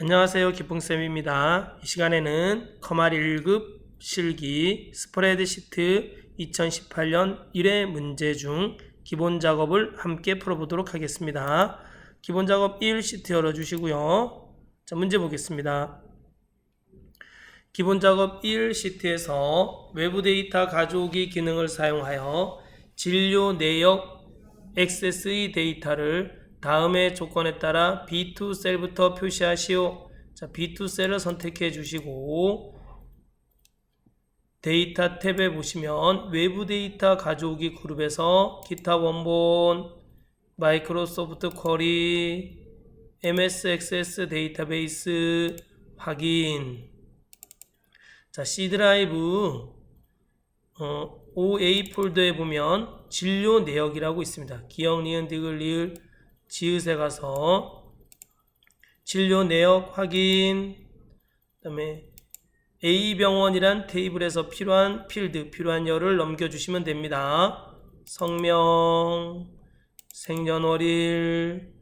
안녕하세요. 기풍쌤입니다. 이 시간에는 커말 1급 실기 스프레드시트 2018년 1회 문제 중 기본 작업을 함께 풀어보도록 하겠습니다. 기본 작업 1 시트 열어주시고요. 자, 문제 보겠습니다. 기본 작업 1 시트에서 외부 데이터 가져오기 기능을 사용하여 진료 내역 XSE 데이터를 다음의 조건에 따라 B2 셀부터 표시하시오. 자, B2 셀을 선택해 주시고 데이터 탭에 보시면 외부 데이터 가져오기 그룹에서 기타 원본, 마이크로소프트 쿼리, MS 액세스 데이터베이스 확인. 자, C 드라이브 어, OA 폴더에 보면 진료 내역이라고 있습니다. 기억, 니은, 디귿, 리을, 지읒에 가서 진료 내역 확인 그다음에 A병원이란 테이블에서 필요한 필드, 필요한 열을 넘겨주시면 됩니다. 성명, 생년월일,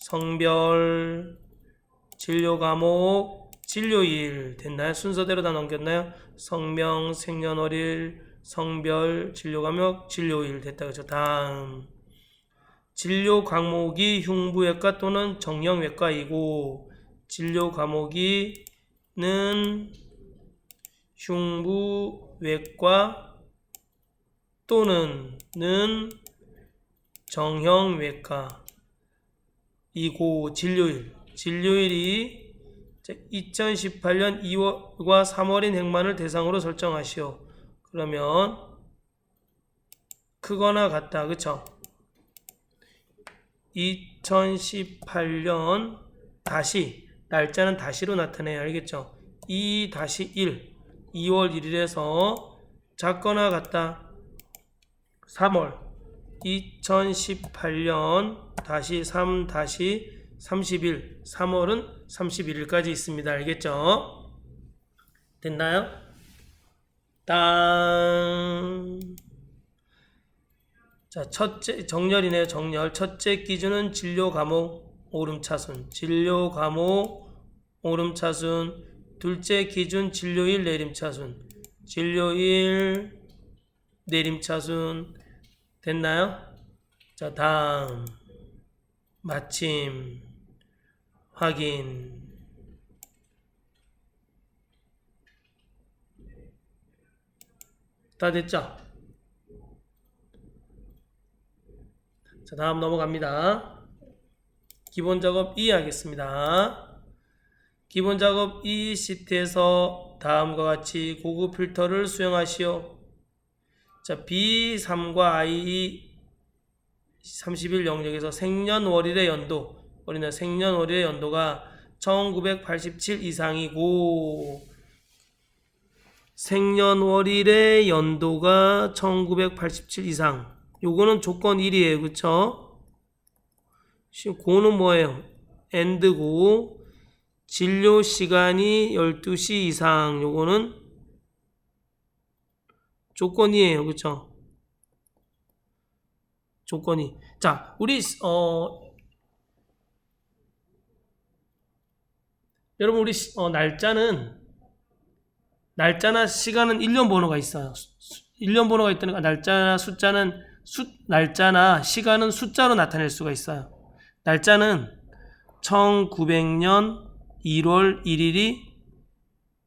성별, 진료 과목, 진료일 됐나요? 순서대로 다 넘겼나요? 성명, 생년월일, 성별, 진료 과목, 진료일 됐다 그죠? 다음 진료 과목이 흉부외과 또는 정형외과이고 진료 과목이는 흉부외과 또는 는 정형외과 이고 진료일 진료일이 2018년 2월과 3월인 행만을 대상으로 설정하시오. 그러면 크거나 같다. 그쵸? 2018년 다시 날짜는 다시로 나타내요. 알겠죠? 2 다시 1 2월 1일에서 작거나 같다. 3월 2018년 다시 3 다시 30일 3월은 31일까지 있습니다. 알겠죠? 됐나요? 땅 자, 첫째 정렬이네요. 정렬. 첫째 기준은 진료 과목 오름차순. 진료 과목 오름차순. 둘째 기준 진료일 내림차순. 진료일 내림차순. 됐나요? 자, 다음. 마침 확인. 다 됐죠? 자, 다음 넘어갑니다. 기본 작업 2 하겠습니다. 기본 작업 2 시트에서 다음과 같이 고급 필터를 수행하시오. 자, B3과 I 30일 영역에서 생년월일의 연도, 우리는 생년월일의 연도가 1987 이상이고, 생년월일의 연도가 1987 이상. 요거는 조건 1이에요. 그쵸? 고는 뭐예요? 엔드고 진료 시간이 12시 이상 요거는 조건이에요. 그쵸? 조건이. 자, 우리 어 여러분 우리 어, 날짜는 날짜나 시간은 1년 번호가 있어요. 1년 번호가 있다는 날짜나 숫자는 수, 날짜나 시간은 숫자로 나타낼 수가 있어요. 날짜는 1900년 1월 1일이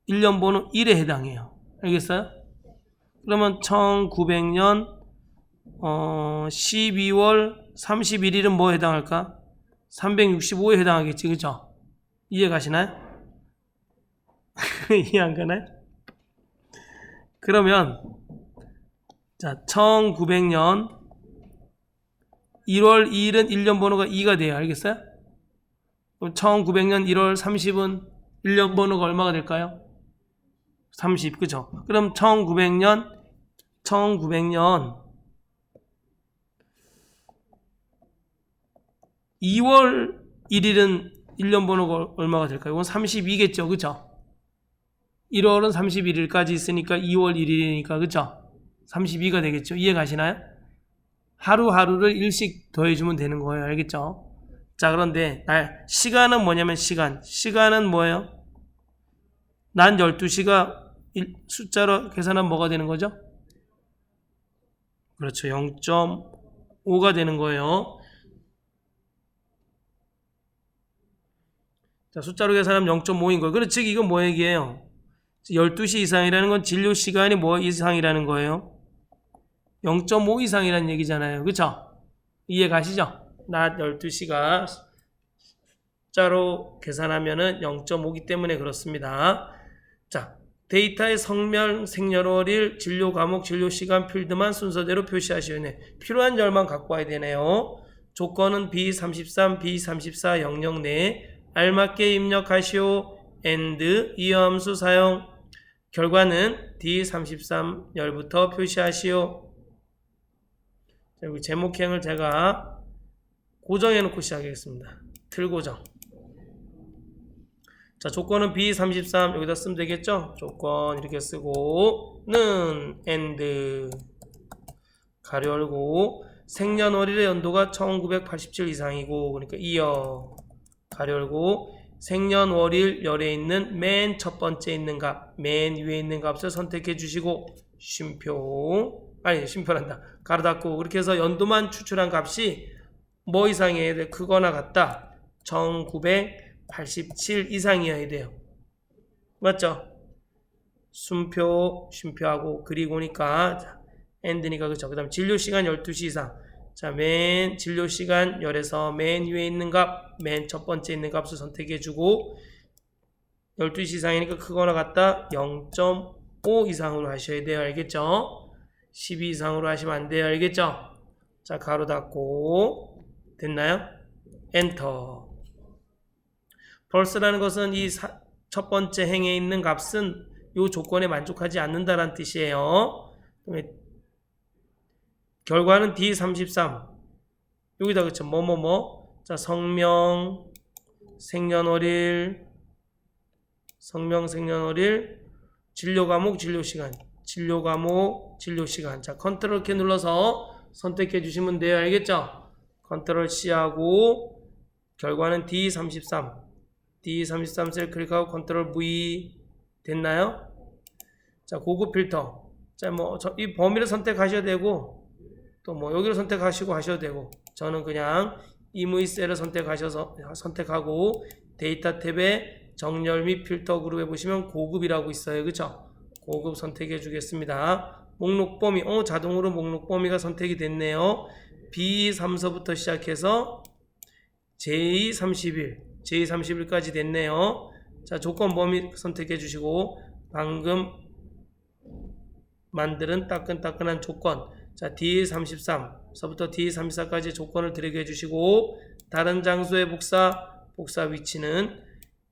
1년 번호 1에 해당해요. 알겠어요? 그러면 1900년 어, 12월 31일은 뭐에 해당할까? 365에 해당하겠지. 그죠? 이해 가시나요? 이해 안 가나요? 그러면 자, 1900년 1월 2일은 1년 번호가 2가 돼요. 알겠어요? 그럼 1900년 1월 30은 1년 번호가 얼마가 될까요? 30, 그죠? 그럼 1900년 1900년 2월 1일은 1년 번호가 얼마가 될까요? 이건 32겠죠. 그죠? 1월은 31일까지 있으니까 2월 1일이니까 그죠? 32가 되겠죠. 이해 가시나요? 하루하루를 일씩 더해주면 되는 거예요. 알겠죠? 자, 그런데 날 시간은 뭐냐면 시간. 시간은 뭐예요? 난 12시가 숫자로 계산하면 뭐가 되는 거죠? 그렇죠. 0.5가 되는 거예요. 자, 숫자로 계산하면 0.5인 거예요. 그렇지, 즉 이건 뭐 얘기예요? 12시 이상이라는 건 진료 시간이 뭐 이상이라는 거예요? 0.5 이상이라는 얘기잖아요. 그쵸? 이해 가시죠? 낮 12시가 숫자로 계산하면은 0.5기 때문에 그렇습니다. 자, 데이터의 성명, 생년월일, 진료 과목, 진료 시간 필드만 순서대로 표시하시오. 네. 필요한 열만 갖고 와야 되네요. 조건은 B33, B34, 00내 알맞게 입력하시오. and 이어 함수 사용. 결과는 D33 열부터 표시하시오. 자, 여기 제목행을 제가 고정해 놓고 시작하겠습니다. 틀 고정. 자, 조건은 B33 여기다 쓰면 되겠죠? 조건 이렇게 쓰고 는 and 가로 열고 생년월일의 연도가 1987 이상이고 그러니까 이어 가로 열고 생년월일 열에 있는 맨 첫 번째 있는 값, 맨 위에 있는 값을 선택해 주시고 쉼표 아니 쉼표란다 가로 닫고 그렇게 해서 연도만 추출한 값이 뭐 이상이어야 돼? 크거나 같다 1987 이상이어야 돼요 맞죠? 숨표 쉼표하고 그리고니까 자, 엔드니까 그죠 그 다음 진료 시간 12시 이상 자, 맨 진료 시간 열에서 맨 위에 있는 값, 맨 첫 번째 있는 값을 선택해 주고 12시 이상이니까 크거나 같다 0.5 이상으로 하셔야 돼요. 알겠죠? 12 이상으로 하시면 안 돼요. 알겠죠? 자, 가로 닫고 됐나요? 엔터. false라는 것은 이 첫 번째 행에 있는 값은 이 조건에 만족하지 않는다라는 뜻이에요. 그다음에 결과는 D33 여기다 그쵸 뭐뭐뭐 자 성명 생년월일 성명 생년월일 진료 과목 진료 시간 진료 과목 진료 시간. 자 컨트롤 키 눌러서 선택해 주시면 돼요. 알겠죠? 컨트롤 C하고 결과는 D33 D33 셀 클릭하고 컨트롤 V 됐나요? 자 고급 필터. 자뭐이 범위를 선택하셔야 되고 또 뭐 여기를 선택하시고 하셔도 되고 저는 그냥 임의 셀을 선택하셔서 선택하고 데이터 탭에 정렬 및 필터 그룹에 보시면 고급이라고 있어요. 그쵸? 고급 선택해 주겠습니다. 목록 범위, 어, 자동으로 목록 범위가 선택이 됐네요. B3서부터 시작해서 J31, J31까지 됐네요. 자, 조건 범위 선택해 주시고, 방금 만드는 따끈따끈한 조건, 자, D33서부터 D34까지 조건을 드래그 해주시고 다른 장소의 복사, 복사 위치는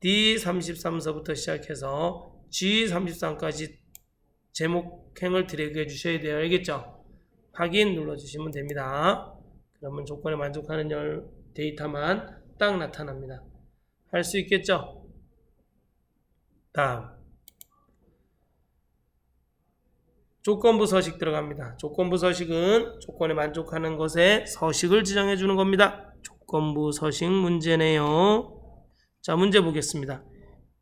D33서부터 시작해서 G33까지 제목행을 드래그 해 주셔야 돼요. 알겠죠? 확인 눌러주시면 됩니다. 그러면 조건에 만족하는 열 데이터만 딱 나타납니다. 할 수 있겠죠? 다음 조건부 서식 들어갑니다. 조건부 서식은 조건에 만족하는 것에 서식을 지정해 주는 겁니다. 조건부 서식 문제네요. 자, 문제 보겠습니다.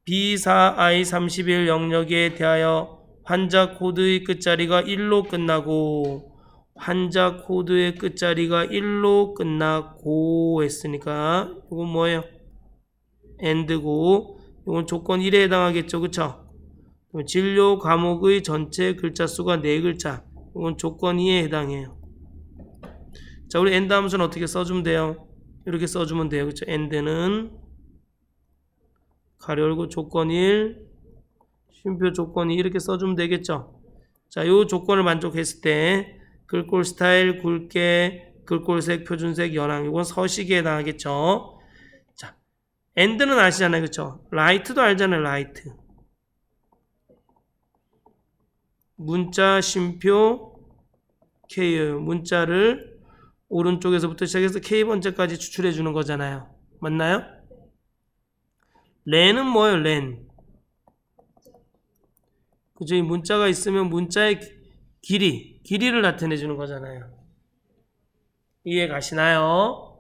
B4I31 영역에 대하여 환자 코드의 끝자리가 1로 끝나고 환자 코드의 끝자리가 1로 끝나고 했으니까 이건 뭐예요? end고 이건 조건 1에 해당하겠죠. 그쵸? 진료 과목의 전체 글자 수가 4글자. 이건 조건 2에 해당해요. 자, 우리 엔드 함수는 어떻게 써주면 돼요? 이렇게 써주면 돼요. 그쵸? 엔드는 가로 열고 조건 1, 쉼표 조건 2 이렇게 써주면 되겠죠? 자, 요 조건을 만족했을 때 글꼴 스타일, 굵게, 글꼴색, 표준색, 연항 이건 서식에 해당하겠죠? 자, 엔드는 아시잖아요. 그쵸? 라이트도 알잖아요. 라이트. 문자 쉼표 K예요. 문자를 오른쪽에서부터 시작해서 K번째까지 추출해 주는 거잖아요. 맞나요? 렌은 뭐예요? 렌. 그죠? 이 문자가 있으면 문자의 길이, 길이를 나타내 주는 거잖아요. 이해 가시나요?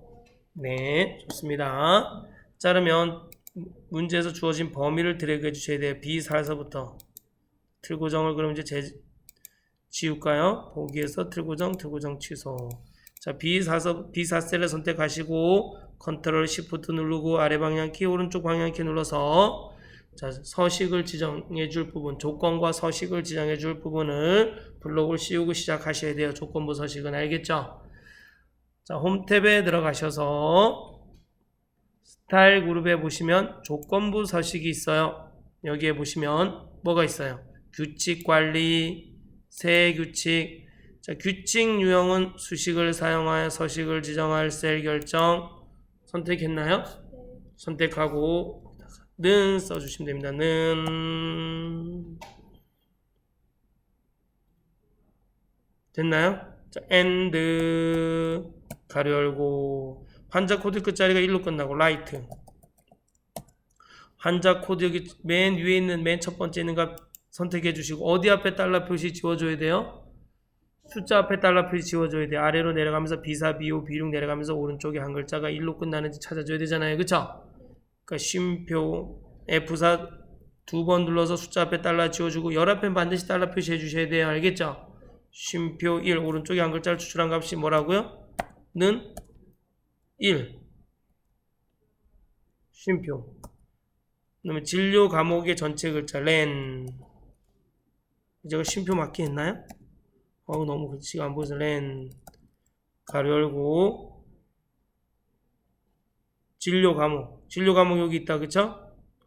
네, 좋습니다. 자, 그러면 문제에서 주어진 범위를 드래그 해 주셔야 돼요. B4에서부터. 틀고정을 그럼 이제 제, 지울까요? 보기에서 틀고정, 틀고정 취소. 자, B4서, B4셀을 선택하시고, 컨트롤 시프트 누르고, 아래 방향키, 오른쪽 방향키 눌러서, 자, 서식을 지정해 줄 부분, 조건과 서식을 지정해 줄 부분을 블록을 씌우고 시작하셔야 돼요. 조건부 서식은 알겠죠? 자, 홈 탭에 들어가셔서 스타일 그룹에 보시면 조건부 서식이 있어요. 여기에 보시면 뭐가 있어요? 규칙 관리, 세 규칙. 자, 규칙 유형은 수식을 사용하여 서식을 지정할 셀 결정 선택했나요? 선택하고 는 써주시면 됩니다. 는 됐나요? 자, and 가로 열고 환자 코드 끝자리가 1로 끝나고 라이트 환자 코드 여기 맨 위에 있는 맨 첫 번째 있는 값 선택해 주시고 어디 앞에 달러 표시 지워줘야 돼요? 숫자 앞에 달러 표시 지워줘야 돼요. 아래로 내려가면서 비사, 비오, 비륙 내려가면서 오른쪽에 한 글자가 1로 끝나는지 찾아줘야 되잖아요. 그쵸? 그러니까 쉼표 F4 두번 눌러서 숫자 앞에 달러 지워주고 열 앞에 반드시 달러 표시해 주셔야 돼요. 알겠죠? 쉼표 1 오른쪽에 한 글자를 추출한 값이 뭐라고요? 는 1. 쉼표. 그다음에 진료 과목의 전체 글자 렌. 제가 쉼표 맞게 했나요? 어우 너무 글씨가 안 보여서 렌. 가로 열고 진료 과목. 진료 과목 여기 있다. 그쵸?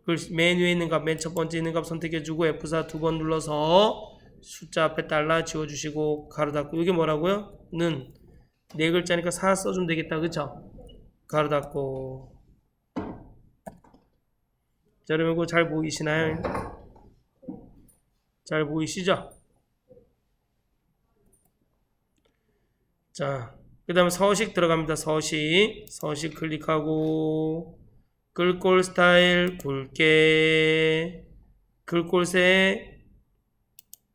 그맨 위에 있는 값, 맨 첫 번째 있는 값 선택해주고 F4 두 번 눌러서 숫자 앞에 달라 지워주시고 가로 닫고 이게 뭐라고요? 는 네 글자니까 4 써주면 되겠다 그쵸? 가로 닫고 자 여러분 이거 잘 보이시나요? 잘 보이시죠? 자, 그 다음에 서식 들어갑니다. 서식. 서식 클릭하고, 글꼴 스타일 굵게, 글꼴색,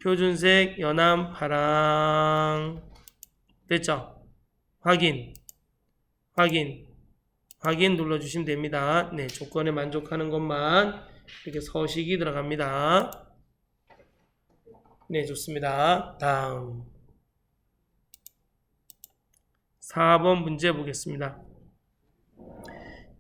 표준색, 연함, 파랑. 됐죠? 확인. 확인. 확인 눌러주시면 됩니다. 네, 조건에 만족하는 것만 이렇게 서식이 들어갑니다. 네, 좋습니다. 다음. 4번 문제 보겠습니다.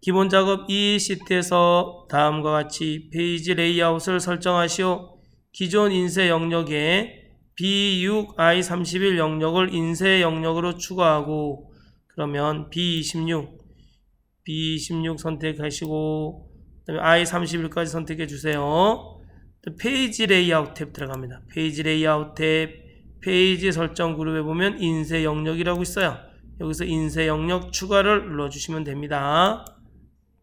기본 작업 이 시트에서 다음과 같이 페이지 레이아웃을 설정하시오. 기존 인쇄 영역에 B6, I31 영역을 인쇄 영역으로 추가하고 그러면 B26, B26 선택하시고 그다음에 I31까지 선택해 주세요. 페이지 레이아웃 탭 들어갑니다. 페이지 레이아웃 탭 페이지 설정 그룹에 보면 인쇄 영역이라고 있어요. 여기서 인쇄 영역 추가를 눌러주시면 됩니다.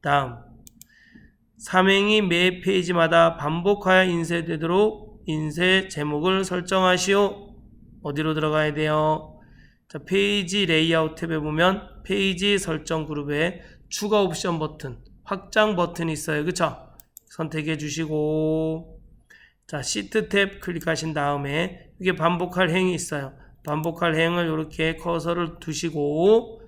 다음 삼행이 매 페이지마다 반복하여 인쇄되도록 인쇄 제목을 설정하시오. 어디로 들어가야 돼요? 자, 페이지 레이아웃 탭에 보면 페이지 설정 그룹에 추가 옵션 버튼, 확장 버튼이 있어요. 그쵸? 선택해 주시고 자, 시트 탭 클릭하신 다음에 이게 반복할 행이 있어요. 반복할 행을 이렇게 커서를 두시고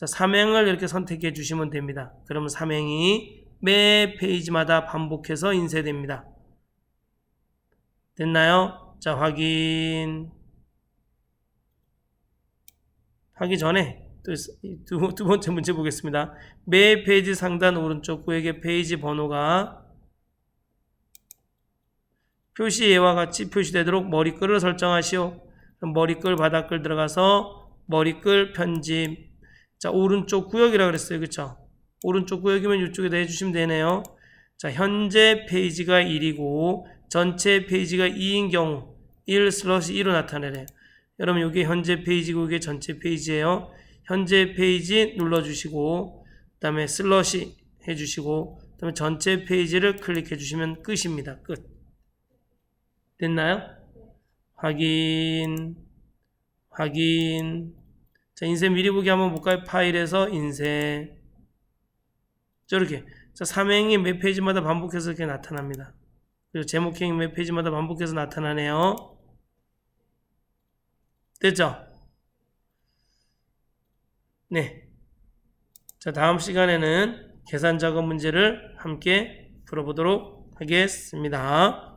자, 3행을 이렇게 선택해 주시면 됩니다. 그러면 3행이 매 페이지마다 반복해서 인쇄됩니다. 됐나요? 자, 확인. 하기 전에 또 두, 두 번째 문제 보겠습니다. 매 페이지 상단 오른쪽 구에게 페이지 번호가 표시 예와 같이 표시되도록 머리글을 설정하시오. 머리글 바닥글 들어가서 머리글 편집. 자 오른쪽 구역이라 그랬어요, 그렇죠? 오른쪽 구역이면 이쪽에다 해주시면 되네요. 자 현재 페이지가 1이고 전체 페이지가 2인 경우 1 슬러시 2로 나타내래요. 여러분 이게 현재 페이지고 이게 전체 페이지예요. 현재 페이지 눌러주시고 그 다음에 슬러시 해주시고 그 다음에 전체 페이지를 클릭해 주시면 끝입니다. 끝. 됐나요? 확인, 확인. 자, 인쇄 미리 보기 한번 볼까요? 파일에서 인쇄. 저렇게. 자, 삼행이 몇 페이지마다 반복해서 이렇게 나타납니다. 그리고 제목행이 몇 페이지마다 반복해서 나타나네요. 됐죠? 네. 자, 다음 시간에는 계산 작업 문제를 함께 풀어보도록 하겠습니다.